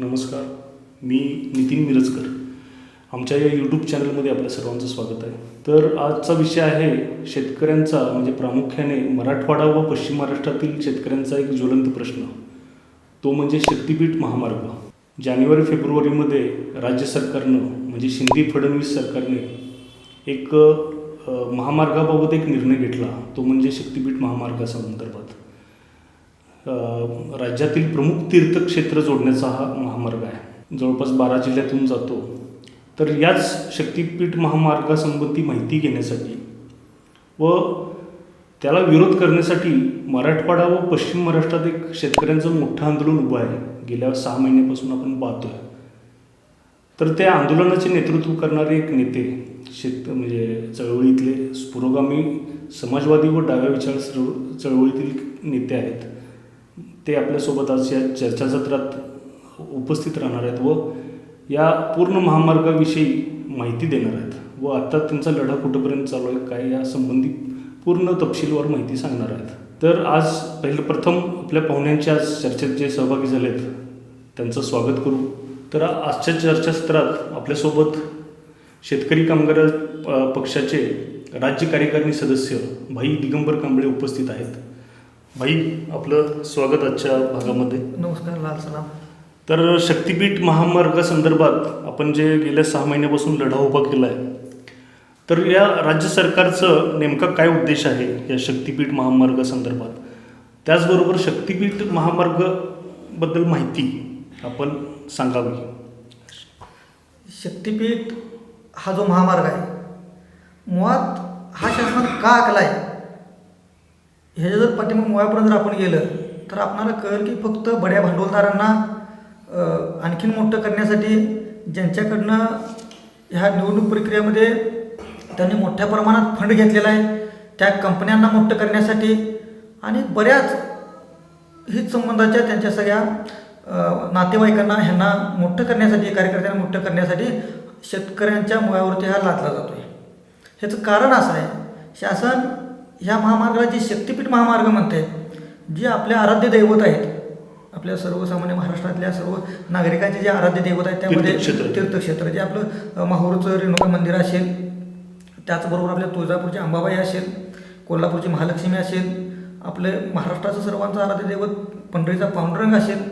नमस्कार मी नितीन मिरजकर. आमच्या या यूट्यूब चॅनलमध्ये आपल्या सर्वांचं स्वागत आहे. तर आजचा विषय आहे शेतकऱ्यांचा म्हणजे प्रामुख्याने मराठवाडा व पश्चिम महाराष्ट्रातील शेतकऱ्यांचा एक ज्वलंत प्रश्न. तो म्हणजे शक्तीपीठ महामार्ग. जानेवारी फेब्रुवारीमध्ये राज्य सरकारनं म्हणजे शिंदे फडणवीस सरकारने एक महामार्गाबाबत एक निर्णय घेतला. तो म्हणजे शक्तीपीठ महामार्गासंदर्भात. राज्यातील प्रमुख तीर्थक्षेत्र जोडण्याचा हा महामार्ग आहे. जवळपास बारा जिल्ह्यातून जातो. तर याच शक्तीपीठ महामार्गासंबंधी माहिती घेण्यासाठी व त्याला विरोध करण्यासाठी मराठवाडा व पश्चिम महाराष्ट्रात एक शेतकऱ्यांचं मोठं आंदोलन उभं आहे. गेल्या सहा महिन्यापासून आपण पाहतोय. तर त्या आंदोलनाचे नेतृत्व करणारे एक नेते शेत म्हणजे चळवळीतले पुरोगामी समाजवादी व डाव्या विचार चळव- चळवळीतील नेते आहेत. ते आपल्यासोबत आज या चर्चासत्रात उपस्थित राहणार आहेत व या पूर्ण महामार्गाविषयी माहिती देणार आहेत. व आत्ता त्यांचा लढा कुठंपर्यंत चालू आहे काय या संबंधी पूर्ण तपशीलवार माहिती सांगणार आहेत. तर आज पहिलं प्रथम आपल्या पाहुण्यांच्या आज चर्चेत जे सहभागी झालेत त्यांचं स्वागत करू. तर आजच्या चर्चासत्रात आपल्यासोबत शेतकरी कामगार पक्षाचे राज्य कार्यकारिणी सदस्य भाई दिगंबर कांबळे उपस्थित आहेत. भाई आपलं स्वागत आजच्या भागामध्ये. नमस्कार लाल सलाम. तर शक्तीपीठ महामार्गासंदर्भात आपण जे गेल्या सहा महिन्यापासून लढा उभा केला आहे तर या राज्य सरकारचं नेमका काय उद्देश आहे या शक्तीपीठ महामार्गासंदर्भात त्याचबरोबर शक्तीपीठ महामार्गाबद्दल माहिती आपण सांगावी. शक्तिपीठ हा जो महामार्ग आहे मुळात हा शासनात का आखला आहे ह्याच्या जर पाठिंबा मुळापर्यंत जर आपण गेलं तर आपणाला कळेल की फक्त बड्या भांडवलदारांना आणखीन मोठं करण्यासाठी ज्यांच्याकडनं ह्या निवडणूक प्रक्रियेमध्ये त्यांनी मोठ्या प्रमाणात फंड घेतलेला आहे त्या कंपन्यांना मोठं करण्यासाठी आणि बऱ्याच हितसंबंधाच्या त्यांच्या सगळ्या नातेवाईकांना ह्यांना मोठं करण्यासाठी कार्यकर्त्यांना मोठं करण्यासाठी शेतकऱ्यांच्या मुळावरती हा लादला जातो आहे ह्याचं कारण असं आहे शासन ह्या महामार्गाला जी शक्तीपीठ महामार्ग म्हणते जे आपल्या आराध्य दैवत आहेत आपल्या सर्वसामान्य महाराष्ट्रातल्या सर्व नागरिकांचे जे आराध्य दैवत आहेत त्यामध्ये तीर्थक्षेत्र. जे आपलं माहूरचं रेणुका मंदिर असेल त्याचबरोबर आपल्या तुळजापूरची अंबाबाई असेल कोल्हापूरची महालक्ष्मी असेल आपले महाराष्ट्राचं सर्वांचं आराध्य दैवत पंढरीचा पांडुरंग असेल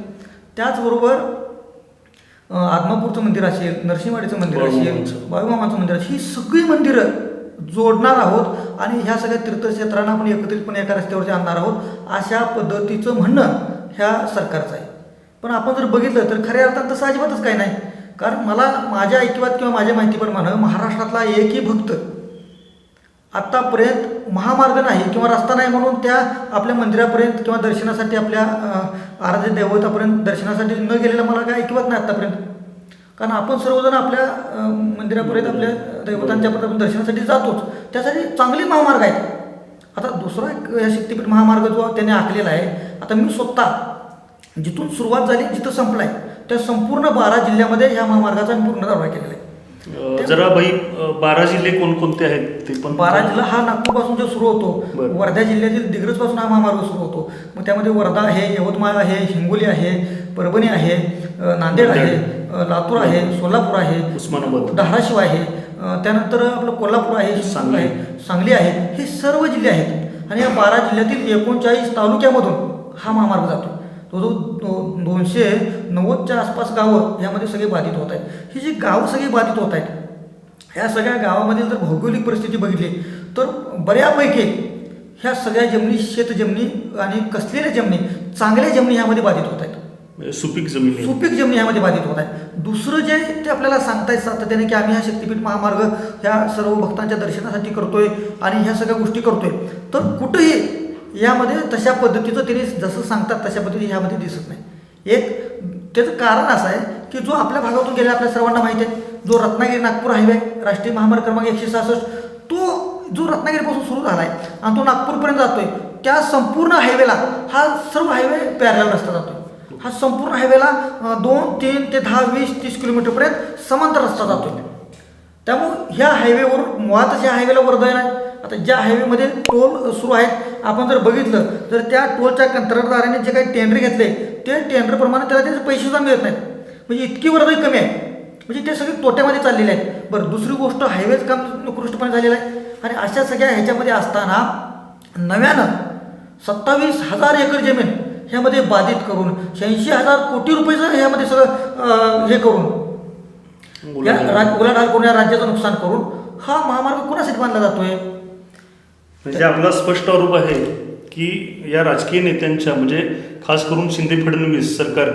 त्याचबरोबर आदमापूरचं मंदिर असेल नरसिंहवाडीचं मंदिर असेल. बाळूमामाचं मंदिर असेल ही सगळी मंदिरं जोडणार आहोत आणि ह्या सगळ्या तीर्थक्षेत्रांना आपण एकत्रितपणे एका रस्त्यावरती आणणार आहोत अशा पद्धतीचं म्हणणं ह्या सरकारचं आहे. पण आपण जर बघितलं तर खऱ्या अर्थात तसं अजिबातच काही नाही. कारण मला माझ्या ऐकिवात किंवा माझ्या माहितीप्रमाणे महाराष्ट्रातला एकही भक्त आत्तापर्यंत महामार्ग नाही किंवा रस्ता नाही म्हणून त्या आपल्या मंदिरापर्यंत किंवा दर्शनासाठी आपल्या आराध्य देवतापर्यंत दर्शनासाठी न गेलेला मला काय ऐकिवत नाही आत्तापर्यंत कारण आपण सर्वजण आपल्या मंदिरापर्यंत आपल्या दैवतांच्यापर्यंत आपण दर्शनासाठी जातोच. त्यासाठी चांगले महामार्ग आहेत. आता दुसरा एक या शक्तीपीठ महामार्ग जो त्याने आखलेला आहे आता मी स्वतः जिथून सुरुवात झाली जिथं संपला आहे त्या संपूर्ण बारा जिल्ह्यामध्ये ह्या महामार्गाचा मी पूर्ण दौरा केलेला आहे. जरा भाई बारा जिल्हे कोणकोणते आहेत ते पण बारा जिल्हा हा नागपूरपासून जो सुरू होतो. वर्धा जिल्ह्यातील दिग्रजपासून हा महामार्ग सुरू होतो. मग त्यामध्ये वर्धा आहे यवतमाळ आहे हिंगोली आहे परभणी आहे नांदेड आहे. लातूर आहे सोलापूर आहे उस्मानाबाद. धाराशिव आहे त्यानंतर आपलं कोल्हापूर आहे सांगली. आहे सांगली आहे. हे सर्व जिल्हे आहेत. आणि या बारा जिल्ह्यातील एकोणचाळीस तालुक्यामधून हा महामार्ग जातो. तो जो दो दोनशे नव्वदच्या आसपास गावं यामध्ये सगळे बाधित होत आहेत. ही जी गावं सगळी बाधित होत आहेत ह्या सगळ्या गावामधील जर भौगोलिक परिस्थिती बघितली तर बऱ्यापैकी ह्या सगळ्या जमिनी शेतजमिनी आणि कसलेल्या जमिनी चांगल्या जमिनी ह्यामध्ये बाधित होत आहेत. म्हणजे सुपीक जमीन. सुपीक जमीन ह्यामध्ये बाधित होत आहे. दुसरं जे ते आपल्याला सांगतायत सातत्याने की आम्ही हा शक्तीपीठ महामार्ग ह्या सर्व भक्तांच्या दर्शनासाठी करतोय आणि ह्या सगळ्या गोष्टी करतोय. तर कुठंही यामध्ये तशा पद्धतीचं त्यांनी जसं सांगतात तशा पद्धतीने ह्यामध्ये दिसत नाही. एक त्याचं कारण असं आहे की जो आपल्या भागातून गेला आपल्या सर्वांना माहिती आहे जो रत्नागिरी नागपूर हायवे राष्ट्रीय महामार्ग क्रमांक एकशे सहासष्ट तो जो रत्नागिरीपासून सुरू झाला आहे आणि तो नागपूरपर्यंत जातोय त्या संपूर्ण हायवेला हा सर्व हायवे पॅरल रस्ता जातोय. हा संपूर्ण हायवेला दोन तीन ते दहा वीस तीस किलोमीटरपर्यंत समांतर रस्ता जातोय. त्यामुळं ह्या हायवेवर मुळातच या हायवेला वर्धन आहे आता ज्या हायवेमध्ये टोल सुरू आहेत आपण जर बघितलं तर त्या टोलच्या कंत्राटदाराने जे काही टेंडर घेतले ते टेंडरप्रमाणे त्याला त्याचे पैसेसुद्धा मिळत नाहीत. म्हणजे इतकी वर्दळी कमी आहे. म्हणजे ते सगळे तोट्यामध्ये चाललेले आहेत. बरं दुसरी गोष्ट हायवेचं काम निकृष्टपणे झालेलं आहे. आणि अशा सगळ्या ह्याच्यामध्ये असताना नव्यानं सत्तावीस हजार एकर जमीन ह्यामध्ये बाधित करून शहाऐंशी हजार कोटी रुपयेचं ह्यामध्ये सगळं हे करून या उलाढाल. राज उलाढाल करून या राज्याचं नुकसान करून हा महामार्ग कोणासाठी बांधला जातोय म्हणजे आपला स्पष्ट आरोप आहे की या राजकीय नेत्यांच्या म्हणजे खास करून शिंदे फडणवीस सरकार.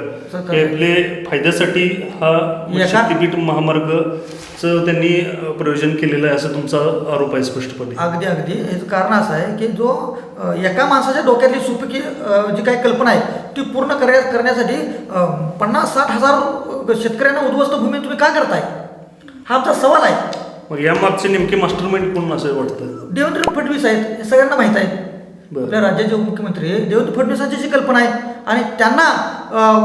हे आपले फायद्यासाठी हा एका- शक्तीपीठ महामार्गचं त्यांनी प्रयोजन केलेलं आहे असं तुमचा आरोप आहे स्पष्टपणे. अगदी अगदी. याचं कारण असं आहे की जो एका माणसाच्या डोक्यातली सुपकी जी काही कल्पना आहे ती पूर्ण करण्या करण्यासाठी पन्नास साठ हजार शेतकऱ्यांना उद्ध्वस्त भूमी तुम्ही का करताय? हा आमचा सवाल आहे. मग या मागचे नेमके मास्टरमाइंड कोण असं वाटतं? देवेंद्र फडणवीस आहेत हे सगळ्यांना माहीत आहे. आपल्या राज्याचे उपमुख्यमंत्री देवेंद्र फडणवीसांची जी कल्पना आहे. आणि त्यांना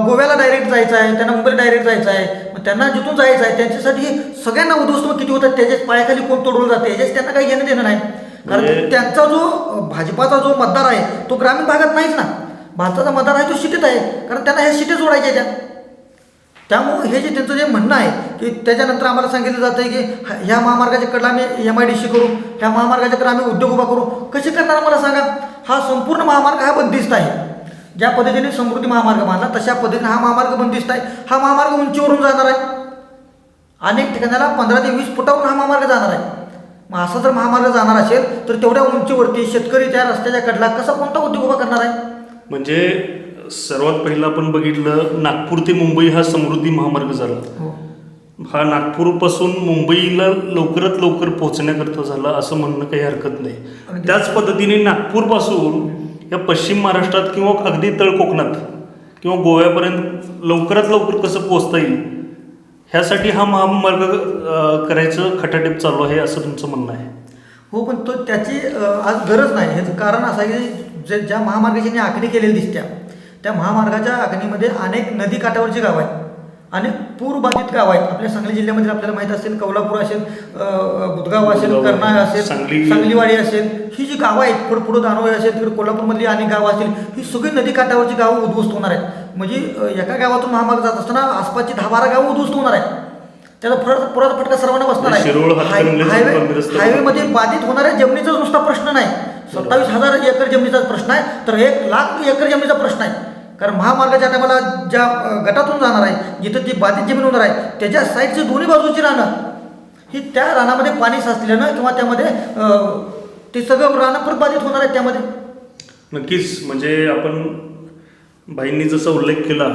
गोव्याला डायरेक्ट जायचं आहे त्यांना मुंबईला डायरेक्ट जायचं आहे मग त्यांना जिथून जायचं आहे त्यांच्यासाठी सगळ्यांना उद्ध्वस्त किती होतात? त्याच्याच पायाखाली कोण तोडवलं जाते? याच्याच त्यांना काही घेणं देणं नाही. कारण म्हणजे- त्यांचा जो भाजपाचा जो मतदार आहे तो ग्रामीण भागात नाहीच ना. भारताचा मतदार आहे तो सिटीत आहे. कारण त्यांना ह्या सिटी जोडायच्या त्या. त्यामुळं हे जे त्यांचं जे म्हणणं आहे की त्याच्यानंतर आम्हाला सांगितलं जातं आहे की ह्या महामार्गाच्या कडला आम्ही एम आय डी सी करू ह्या महामार्गाच्या कडे आम्ही उद्योग उभा करू. कसे करणार मला सांगा? हा संपूर्ण महामार्ग हा बंदिस्त आहे. ज्या पद्धतीने समृद्धी महामार्ग बांधला तशा पद्धतीने हा महामार्ग बंदिस्त आहे. हा महामार्ग उंचीवरून जाणार आहे. अनेक ठिकाणाला पंधरा ते वीस फुटावरून हा महामार्ग जाणार आहे. मग असा जर महामार्ग जाणार असेल तर तेवढ्या उंचीवरती शेतकरी त्या रस्त्याच्या कडला कसा कोणता उद्योग उभा करणार आहे? म्हणजे सर्वात पहिलं आपण बघितलं नागपूर ते मुंबई हा समृद्धी महामार्ग झाला. हो नागपूरपासून मुंबईला लवकरात लवकर पोहोचण्याकरता झाला असं म्हणणं काही हरकत नाही. त्याच पद्धतीने नागपूरपासून या पश्चिम महाराष्ट्रात किंवा अगदी तळ कोकणात किंवा गोव्यापर्यंत लवकरात लवकर कसं पोहोचता येईल ह्यासाठी हा महामार्ग करायचं खटाटेप चालू आहे असं तुमचं म्हणणं आहे. हो पण तो त्याची आज गरज नाही. ह्याचं कारण असं आहे की जे ज्या महामार्गाची आखणी केलेली दिसत्या त्या महामार्गाच्या आखणीमध्ये अनेक नदी काठावरची गावं आहेत. अनेक पूरबाधित गावं आहेत. आपल्या सांगली जिल्ह्यामध्ये आपल्याला माहीत असेल कौलापूर असेल बुधगाव असेल कर्नाळ असेल सांगली. सांगलीवाडी असेल ही जी गावं आहेत पुढं पुढं दानोळी असेल तिकडे कोल्हापूरमधली अनेक गावं असतील ही सगळी नदी काठावरची गावं उद्ध्वस्त होणार आहेत. म्हणजे एका गावातून महामार्ग जात असताना आसपासची दहा बारा गावं उद्ध्वस्त होणार आहेत. त्याचा फरक पुराचा फटका सर्वांना बसणार आहे. हायवे हायवेमध्ये बाधित होणाऱ्या जमिनीचा नुसता प्रश्न नाही. सत्तावीस हजार एकर जमिनीचा प्रश्न आहे. तर एक लाख एकर जमिनीचा प्रश्न आहे. कारण महामार्गाच्या टायमाला ज्या गटातून जाणार आहे जिथं ती बाधित जमीन होणार आहे त्याच्या साईडची दोन्ही बाजूची रानं ही त्या रानामध्ये पाणी साचल्यानं किंवा त्यामध्ये ते सगळं रानं परत बाधित होणार आहे त्यामध्ये. नक्कीच. म्हणजे आपण भाईंनी जसा उल्लेख केला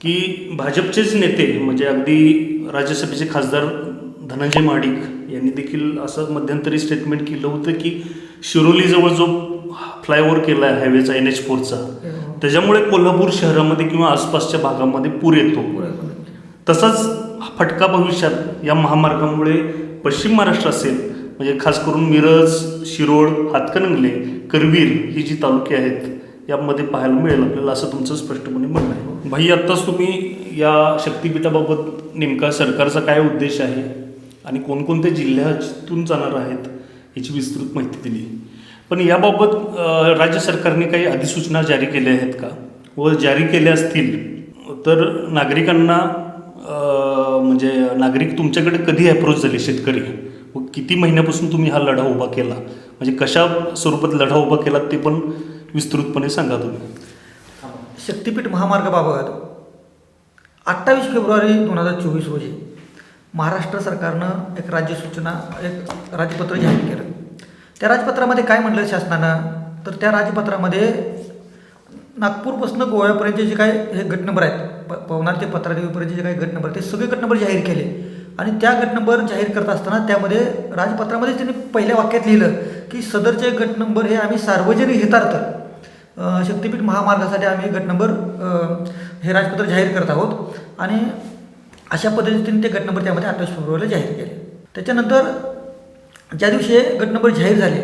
की भाजपचेच नेते म्हणजे अगदी राज्यसभेचे खासदार धनंजय महाडिक यांनी देखील असं मध्यंतरी स्टेटमेंट केलं होतं की शिरोलीजवळ जो फ्लायओव्हर केला आहे हायवेचा एन एच फोरचा त्याच्यामुळे कोल्हापूर शहरामध्ये किंवा आसपासच्या भागामध्ये पूर येतो. तसाच फटका भविष्यात या महामार्गामुळे पश्चिम महाराष्ट्र असेल म्हणजे खास करून मिरज शिरोळ हातकणंगले करवीर ही जी तालुके आहेत यामध्ये पाहायला मिळेल आपल्याला असं तुमचं स्पष्टपणे म्हणणं आहे. भाई आत्ताच तुम्ही या शक्तिपीठाबाबत नेमका सरकारचा काय उद्देश आहे आणि कोणकोणत्या जिल्ह्यातून जाणार आहेत याची विस्तृत माहिती दिली. पण याबाबत राज्य सरकारने काही अधिसूचना जारी केल्या आहेत का? व जारी केल्या असतील तर नागरिकांना म्हणजे नागरिक तुमच्याकडे कधी अप्रोच झाले शेतकरी? व किती महिन्यापासून तुम्ही हा लढा उभा केला? म्हणजे कशा स्वरूपात लढा उभा केला ते पण विस्तृतपणे सांगा तुम्ही. शक्तिपीठ महामार्गाबाबत अठ्ठावीस फेब्रुवारी दोन हजार चोवीस रोजी महाराष्ट्र सरकारनं एक राज्य सूचना एक राज्यपत्र जाहीर केलं. त्या राजपत्रामध्ये काय म्हणलं शासनानं? तर त्या राजपत्रामध्ये नागपूरपासून गोव्यापर्यंतचे जे काय हे गट नंबर आहेत प पवनार ते पत्रादेवीपर्यंतचे जे काही गट नंबर ते सगळे गट नंबर जाहीर केले. आणि त्या गट नंबर जाहीर करत असताना त्यामध्ये राजपत्रामध्ये त्यांनी पहिल्या वाक्यात लिहिलं की सदरचे गट नंबर हे आम्ही सार्वजनिक हितार्थ शक्तिपीठ महामार्गासाठी आम्ही गट नंबर हे राजपत्र जाहीर करत आहोत. आणि अशा पद्धतीने ते गट नंबर त्यामध्ये अठ्ठावीस फेब्रुवारीला जाहीर केले. त्याच्यानंतर ज्या दिवशी हे गट नंबर जाहीर झाले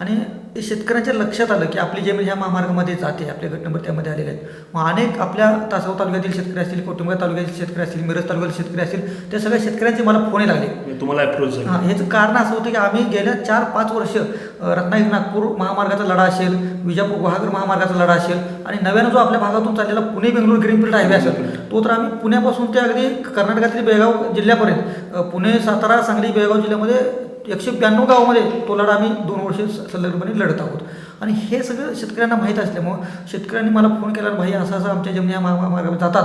आणि ते शेतकऱ्यांच्या लक्षात आलं की आपली जमीन ह्या महामार्गामध्ये जाते आपले गट नंबर त्यामध्ये आलेले आहेत. मग अनेक आपल्या तासगाव तालुक्यातील शेतकरी असतील कौटुंबिक तालुक्यातील शेतकरी असतील मिरज तालुक्यातील शेतकरी असतील त्या सगळ्या शेतकऱ्यांचे मला फोन लागले. तुम्हाला अप्रोच झाला. हां ह्याचं कारण असं होतं की आम्ही गेल्या चार पाच वर्ष रत्नागिरी नागपूर महामार्गाचा लढा असेल विजापूर गुहागर महामार्गाचा लढा असेल आणि नव्यानं जो आपल्या भागातून चाललेला पुणे बेंगलोर ग्रीनफील्ड हायवे असेल तो तर आम्ही पुण्यापासून ते अगदी कर्नाटकातील बेळगाव जिल्ह्यापर्यंत पुणे सातारा सांगली बेळगाव जिल्ह्यामध्ये एकशे ब्याण्णव गावामध्ये तो लढा आम्ही दोन वर्षे संलग्नपणे सलगपणे लढत आहोत. आणि हे सगळं शेतकऱ्यांना माहीत असल्यामुळं शेतकऱ्यांनी मला फोन केला भाई असं असं आमच्या जमिनी या मा- मार्गावर जातात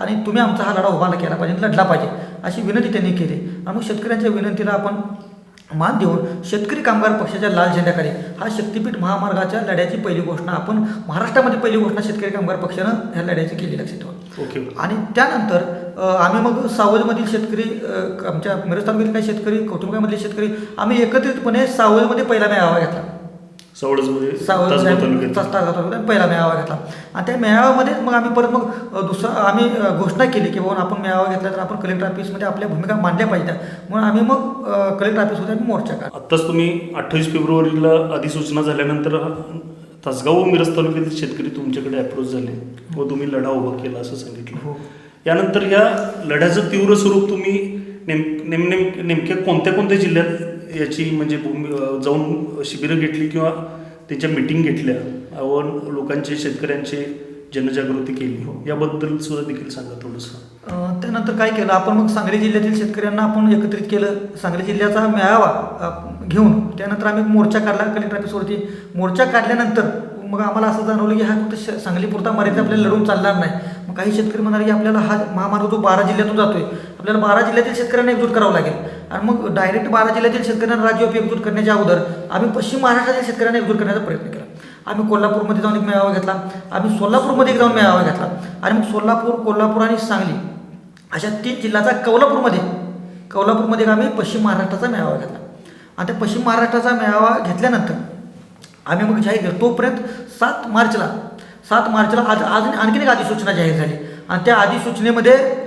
आणि तुम्ही आमचा हा लढा उभा केला पाहिजे लढला पाहिजे अशी विनंती त्यांनी केली. आणि मग शेतकऱ्यांच्या विनंतीला आपण मान देऊन शेतकरी कामगार पक्षाच्या लाल झेंड्याखाली हा शक्तीपीठ महामार्गाच्या लढ्याची पहिली घोषणा. आपण महाराष्ट्रामध्ये पहिली घोषणा शेतकरी कामगार पक्षानं ह्या लढ्याची केली लक्षात ठेवा. ओके. आणि त्यानंतर आम्ही मग सावजमधील शेतकरी आमच्या मिरज तालुक्यातील काही शेतकरी कौटुंबिकामधले शेतकरी आम्ही एकत्रितपणे सावजमध्ये पहिला मेळावा घेतला. पहिला मेळावा घेतला. आणि त्या मेळाव्यामध्ये मग आम्ही परत मग दुसरा आम्ही घोषणा केली की बाबा आपण मेळावा घेतला तर आपण कलेक्टर ऑफिसमध्ये आपल्या भूमिका मांडल्या पाहिजे म्हणून आम्ही मग कलेक्टर ऑफिसमध्ये आम्ही मोर्चा काढला. आत्ताच तुम्ही अठ्ठावीस फेब्रुवारीला अधिसूचना झाल्यानंतर तासगाव व मिरज तालुक्यातील शेतकरी तुमच्याकडे अप्रोच झाले व तुम्ही लढा उभा केला असं सांगितलं. हो. यानंतर या लढ्याचं तीव्र स्वरूप तुम्ही नेम नेम नेम नेमक्या कोणत्या कोणत्या जिल्ह्यात याची म्हणजे भूमी जाऊन शिबिरं घेतली किंवा त्यांच्या मिटिंग घेतल्या. व लोकांचे शेतकऱ्यांचे जनजागृती केली. हो, याबद्दल सुद्धा देखील सांगा थोडंसं. त्यानंतर काय केलं? आपण मग सांगली जिल्ह्यातील शेतकऱ्यांना आपण एकत्रित केलं. सांगली जिल्ह्याचा मेळावा घेऊन त्यानंतर आम्ही मोर्चा काढला कलेक्टर ऑफिसवरती मोर्चा काढल्यानंतर मग आम्हाला असं जाणवलं की हा फक्त श- सांगलीपुरता मर्यादा आपल्याला लढून चालणार नाही. मग काही शेतकरी म्हणाले की आपल्याला हा महामार्ग जो बारा जिल्ह्यातून जातोय आपल्याला बारा जिल्ह्यातील शेतकऱ्यांना एकजूट करावं लागेल. आणि मग डायरेक्ट बारा जिल्ह्यातील शेतकऱ्यांना राज्यव्यापी एकजूट करण्याच्या अगोदर आम्ही पश्चिम महाराष्ट्रातील शेतकऱ्यांना एकजूट करण्याचा प्रयत्न केला. आम्ही कोल्हापूरमध्ये जाऊन एक मेळावा घेतला. आम्ही सोलापूरमध्ये एक जाऊन मेळावा घेतला. आणि मग सोलापूर कोल्हापूर आणि सांगली अशा तीन जिल्ह्याचा कौलापूरमध्ये कौलापूरमध्ये आम्ही पश्चिम महाराष्ट्राचा मेळावा घेतला. आणि त्या पश्चिम महाराष्ट्राचा मेळावा घेतल्यानंतर आम्ही मग जाहीर केलं. तोपर्यंत सात मार्चला सात मार्चला आज आज आणखीन एक अधिसूचना जाहीर झाली. आणि त्या अधिसूचनेमध्ये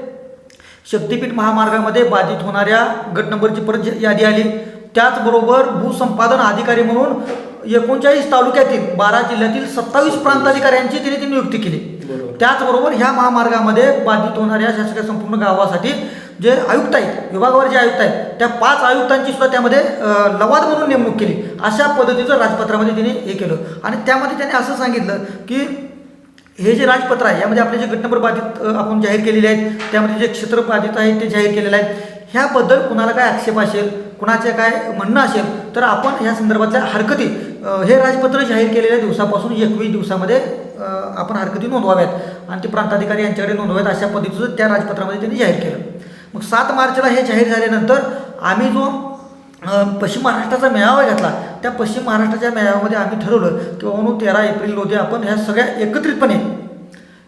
शक्तीपीठ महामार्गामध्ये बाधित होणाऱ्या गट नंबरची परत यादी आली. त्याचबरोबर भूसंपादन अधिकारी म्हणून एकोणचाळीस तालुक्यातील बारा जिल्ह्यातील सत्तावीस प्रांताधिकाऱ्यांची तिने ती नियुक्ती केली. बरोबर. त्याचबरोबर ह्या महामार्गामध्ये बाधित होणाऱ्या शासकीय संपूर्ण गावासाठी जे आयुक्त आहेत विभागावर जे आयुक्त आहेत त्या पाच आयुक्तांची सुद्धा त्यामध्ये लवाद म्हणून नेमणूक केली. अशा पद्धतीचं राजपत्रामध्ये तिने हे केलं. आणि त्यामध्ये त्याने असं सांगितलं की हे जे राजपत्र आहे यामध्ये आपले जे गट नंबर बाधित आपण जाहीर केलेले आहेत त्यामध्ये जे क्षेत्र बाधित आहेत ते जाहीर केलेले आहेत. ह्याबद्दल कुणाला काय आक्षेप असेल कुणाचे काय म्हणणं असेल तर आपण या संदर्भातल्या हरकती हे राजपत्र जाहीर केलेल्या दिवसापासून एकवीस दिवसामध्ये आपण हरकती नोंदवाव्यात. आणि ते प्रांताधिकारी यांच्याकडे नोंदवाव्यात अशा पद्धतीचं त्या राजपत्रामध्ये त्यांनी जाहीर केलं. मग सात मार्चला हे जाहीर झाल्यानंतर आम्ही जो पश्चिम महाराष्ट्राचा मेळावा घेतला त्या पश्चिम महाराष्ट्राच्या मेळाव्यामध्ये आम्ही ठरवलं की बाबा तेरा एप्रिल रोजी आपण ह्या सगळ्या एकत्रितपणे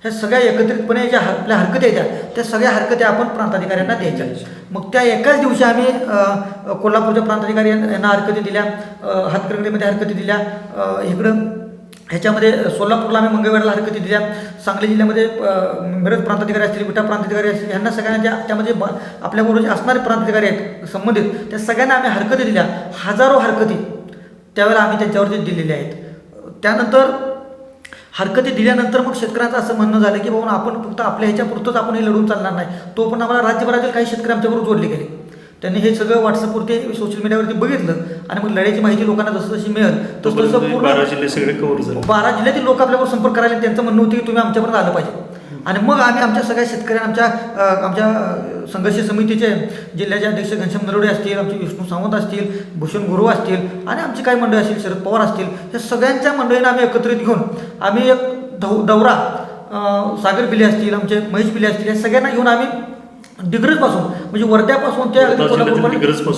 ह्या सगळ्या एकत्रितपणे ज्या हर- आपल्या हरकती आहेत त्या त्या सगळ्या हरकती आपण प्रांताधिकाऱ्यांना द्यायच्या. मग त्या एकाच दिवशी आम्ही कोल्हापूरच्या प्रांताधिकारी यांना हरकती दिल्या अ, हरकती दिल्या इकडं ह्याच्यामध्ये सोलापूरला आम्ही मंगळवेढला हरकती दिल्या सांगली जिल्ह्यामध्ये मिरज प्रांताधिकारी असतील विटा प्रांताधिकारी असतील यांना सगळ्यांना ज्या त्यामध्ये आपल्याबरोबर असणारे प्रांताधिकारी आहेत संबंधित त्या सगळ्यांना आम्ही हरकती दिल्या. हजारो हरकती. त्यावेळेला आम्ही त्यांच्यावरती दिलेल्या आहेत. त्यानंतर हरकती दिल्यानंतर मग शेतकऱ्यांचं असं म्हणणं झालं की बाबा आपण फक्त आपल्या ह्याच्यापुरतंच आपण हे लढून चालणार नाही. तो पण आम्हाला राज्यभरातील काही शेतकरी आमच्याबरोबर जोडले गेले. त्यांनी हे सगळं व्हॉट्सअपवरती सोशल मीडियावरती बघितलं आणि मग लढ्याची माहिती लोकांना जसं जशी मिळेल तसं पूर्ण बारा जिल्ह्यातील लोक आपल्याबरोबर संपर्क करायला त्यांचं म्हणणं होतं की तुम्ही आमच्यापर्यंत आलं पाहिजे. आणि मग आम्ही आमच्या सगळ्या शेतकऱ्यांना आमच्या आमच्या संघर्ष समितीचे जिल्ह्याचे अध्यक्ष घनश्याम नरोडे असतील आमचे विष्णू सावंत असतील भूषण गुरु असतील आणि आमची काही मंडळी असतील शरद पवार असतील या सगळ्यांच्या मंडळींना आम्ही एकत्रित घेऊन आम्ही एक दौ दौरा सागर बिले असतील आमचे महेश बिले असतील या सगळ्यांना घेऊन आम्ही डिग्रजपासून म्हणजे वर्ध्यापासून ते.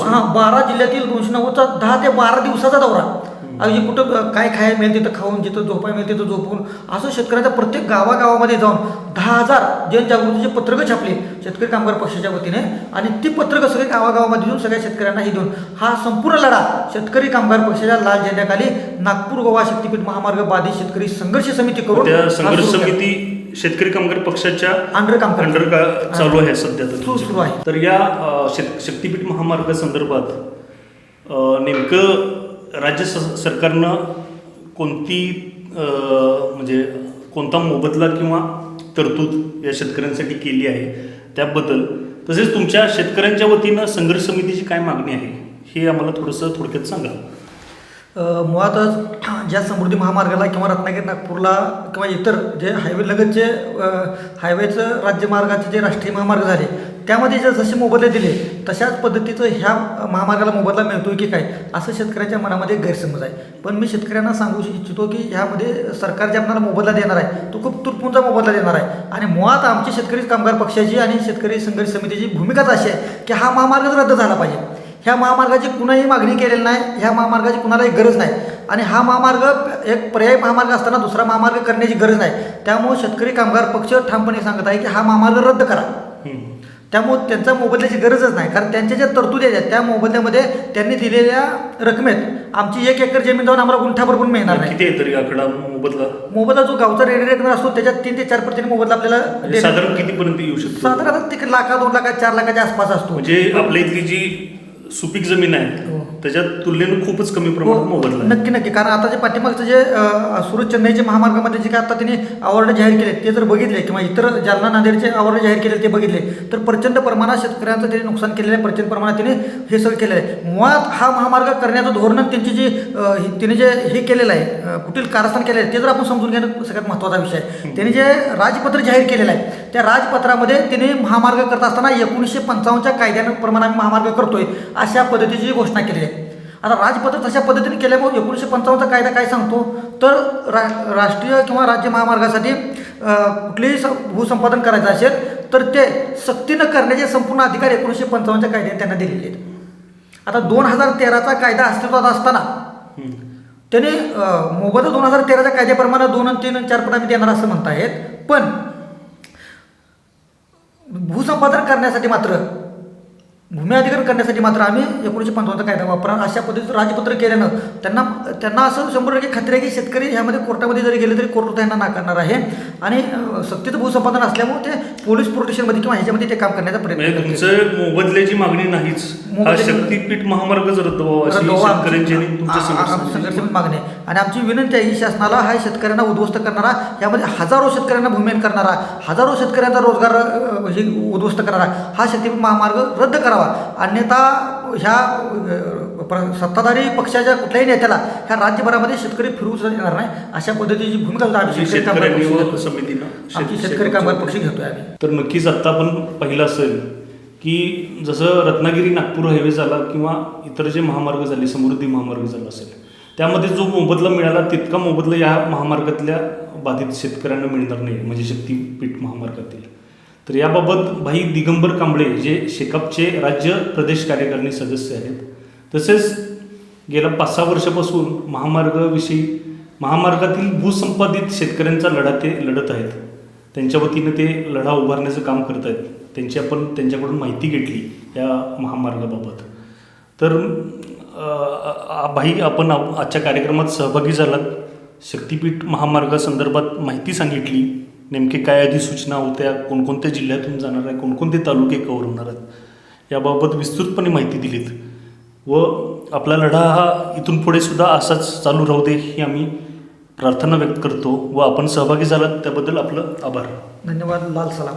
हा बारा जिल्ह्यातील दोनशे नव्वदचा दहा ते बारा दिवसाचा दौरा अगदी कुठं काय खायला मिळेल तिथं खाऊन जिथं झोपायला मिळेल तिथं झोपून असं शेतकऱ्याच्या प्रत्येक गावागावामध्ये जाऊन दहा हजार जनजागृतीचे पत्रकं छापली शेतकरी कामगार पक्षाच्या वतीने आणि ती पत्रकं सगळे गावागावामध्ये देऊन सगळ्या शेतकऱ्यांना ही देऊन हा संपूर्ण लढा शेतकरी कामगार पक्षाच्या लाल झेंड्याखाली नागपूर गोवा शक्तीपीठ महामार्ग बाधित शेतकरी संघर्ष समिती करून संघर्ष. समिती शेतकरी कामगार पक्षाच्या अंडर काम. अंडर का चालू आहे सध्या तर सुरू आहे तर या शेत शक्तीपीठ महामार्गासंदर्भात अ, नेमकं राज्य स- सरकारनं कोणती म्हणजे कोणता मोबदला किंवा तरतूद या शेतकऱ्यांसाठी केली आहे त्याबद्दल तसेच तुमच्या शेतकऱ्यांच्या वतीनं संघर्ष समितीची काय मागणी आहे हे आम्हाला थोडंसं थोडक्यात सांगा. मुळातच ज्या समृद्धी महामार्गाला किंवा रत्नागिरी नागपूरला किंवा इतर जे हायवे लगतचे हायवेचं राज्यमार्गाचे जे राष्ट्रीय महामार्ग झाले त्यामध्ये जे जसे मोबदले दिले तशाच पद्धतीचं ह्या महामार्गाला मोबदला मिळतोय की काय असं शेतकऱ्याच्या मनामध्ये गैरसमज आहे. पण मी शेतकऱ्यांना सांगू इच्छितो की ह्यामध्ये सरकार जे आपल्याला मोबदला देणार आहे तो खूप तुटपुंचा मोबदला देणार आहे. आणि मुळात आमची शेतकरी कामगार पक्षाची आणि शेतकरी संघर्ष समितीची भूमिकाच अशी आहे की हा महामार्गच रद्द झाला पाहिजे. ह्या महामार्गाची कुणाही मागणी केलेली नाही ह्या महामार्गाची कुणालाही गरज नाही. आणि हा महामार्ग एक पर्यायी महामार्ग असताना दुसरा महामार्ग करण्याची गरज नाही. त्यामुळे शेतकरी कामगार पक्ष ठामपणे सांगत आहे की हा महामार्ग रद्द करा. त्यामुळे त्यांचा मोबदल्याची गरजच नाही. कारण त्यांच्या ज्या तरतुदी आहेत त्या मोबदल्यामध्ये त्यांनी दिलेल्या रकमेत आमची एक एकर जमीन जाऊन आम्हाला गुंठाभर पण मिळणार नाही. किती तरी आकडा मोबदला? मोबदला जो गावचा रेडी रेकनर असतो त्याच्यात तीन ते चार पटीने मोबदला आपल्याला म्हणजे साधारण कितीपर्यंत येऊ शकतो? साधारण तिकडे लाखा दोन लाखा चार लाखाच्या आसपास असतो. म्हणजे आपल्या इथली जी सुपीक जमीन आहे. हो. त्याच्यात तुलनेनं खूपच कमी प्रमाणात मोबदला आहे. नक्की नक्की. कारण आता जे पाठीमागचं जे अ, सुरत चेन्नईचे महामार्गामध्ये जे काय आता त्यांनी अवॉर्ड जाहीर केले ते जर बघितले किंवा इतर जालना नांदेडचे अवॉर्ड जाहीर केले ते बघितले तर प्रचंड प्रमाणात शेतकऱ्यांचं त्यांनी नुकसान केलेलं आहे प्रचंड प्रमाणात त्यांनी हे सगळं केलेलं आहे. मुळात हा महामार्ग करण्याचं धोरण त्यांची जी अ, ही- त्यांनी जे हे केलेलं आहे अ, कुठील कारस्थान केलेलं आहे ते जर आपण समजून घेणं सगळ्यात महत्त्वाचा विषय आहे. त्यांनी जे राजपत्र जाहीर केलेलं आहे त्या राजपत्रामध्ये त्यांनी महामार्ग करत असताना एकोणीसशे पंचावन्नच्या कायद्याप्रमाणे आम्ही महामार्ग करतोय. अशा पद्धतीची घोषणा केलेली आहे. आता राजपत्र तशा पद्धतीने केल्यामुळे एकोणीसशे पंचावन्नचा कायदा काय सांगतो? तर रा राष्ट्रीय किंवा राज्य महामार्गासाठी कुठलेही स भूसंपादन करायचं असेल तर ते सक्तीनं करण्याचे संपूर्ण अधिकार एकोणीसशे पंचावन्नच्या कायद्याने त्यांना दिलेले आहेत. आता दोन हजार तेराचा कायदा अस्तित्वात असताना. त्याने मोबदला दोन हजार तेराच्या कायद्याप्रमाणे दोन आणि तीन आणि चार पट आम्ही देणार असं म्हणतायत. पण भूसंपादन करण्यासाठी मात्र भूमी अधिग्रहण करण्यासाठी मात्र आम्ही एकोणीसशे पंचावन्नचा कायदा वापरा. अशा पद्धतीचं राजपत्र केल्यानं त्यांना त्यांना असं शंभर टक्के खात्री आहे की शेतकरी ह्यामध्ये कोर्टामध्ये जरी गेले तरी कोर्ट त्यांना नाकारणार आहे. आणि अ, सक्तीचं भूसंपादन असल्यामुळे ते पोलीस प्रोटेक्शनमध्ये किंवा ह्याच्यामध्ये ते काम करण्याचा प्रयत्न म्हणजे. तुमचं मोबदल्याची मागणी नाहीच हा शक्तीपीठ महामार्गच रद्द संघटनेची मागणी. आणि आमची विनंती आहे की शासनाला हा शेतकऱ्यांना उद्ध्वस्त करणारा यामध्ये हजारो शेतकऱ्यांना भूमिहीन करणारा हजारो शेतकऱ्यांचा रोजगार हे उद्ध्वस्त करणारा हा शेती महामार्ग रद्द करावा. अन्यथा ह्या प्र- सत्ताधारी पक्षाच्या कुठल्याही नेत्याला ह्या राज्यभरामध्ये शेतकरी फिरू सुद्धा येणार नाही. अशा पद्धतीची भूमिका सुद्धा आम्ही शेतकरी. समितीनं आमची शेत- शेतकरी कामगार पक्ष घेतोय आम्ही. तर नक्कीच आत्ता आपण पाहिलं असेल की जसं रत्नागिरी नागपूर हायवे झाला किंवा इतर जे महामार्ग झाले समृद्धी महामार्ग झाला असेल त्यामध्ये जो मोबदला मिळाला तितका मोबदला या महामार्गातल्या बाधित शेतकऱ्यांना मिळणार नाही म्हणजे शक्तीपीठ महामार्गातील. तर याबाबत भाई दिगंबर कांबळे जे शेकापचे राज्य प्रदेश कार्यकारिणी सदस्य आहेत. तसेच गेल्या पाच सहा वर्षापासून महामार्गाविषयी महामार्गातील भूसंपादित शेतकऱ्यांचा लढा ते लढत आहेत. त्यांच्या वतीनं ते लढा उभारण्याचं काम करत आहेत. त्यांची आपण त्यांच्याकडून माहिती घेतली या महामार्गाबाबत. तर भाई आपण आप- आजच्या कार्यक्रमात सहभागी झालात. शक्तीपीठ महामार्गासंदर्भात माहिती सांगितली. नेमके काय अधिसूचना होत्या कोणकोणत्या जिल्ह्यातून जाणार आहे कोणकोणते तालुके कवर होणार आहेत याबाबत विस्तृतपणे माहिती दिलीत. व आपला लढा हा इथून पुढे सुद्धा असाच चालू राहू दे ही आम्ही प्रार्थना व्यक्त करतो. व आपण सहभागी झालात त्याबद्दल आपलं आभार. धन्यवाद लाल सलाम.